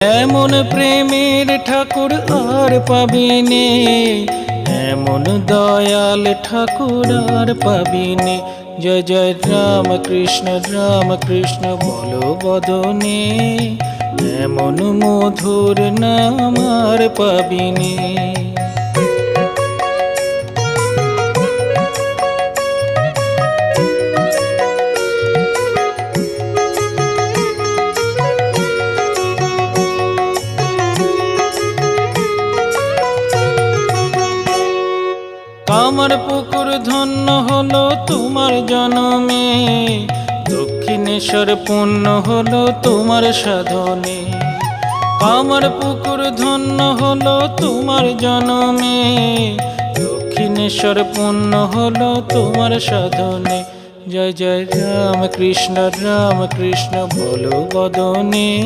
এমন প্রেমের ঠাকুর আর পাবিনে, এমন দয়াল ঠাকুর আর পাবিনে। জয় জয় রাম কৃষ্ণ রাম কৃষ্ণ বলো বদনে, এমন মধুর নাম আর পাবিনে। কামার পুকুর ধন্য হলো তোমার জনমে। দক্ষিণেশ্বর পূর্ণ হলো তোমার সাধনে। কামার পুকুর ধন্য হলো তোমার জনমে। দক্ষিণেশ্বর পূর্ণ হলো তোমার সাধনে। জয় জয় রাম কৃষ্ণ রাম কৃষ্ণ, বলো বদনে।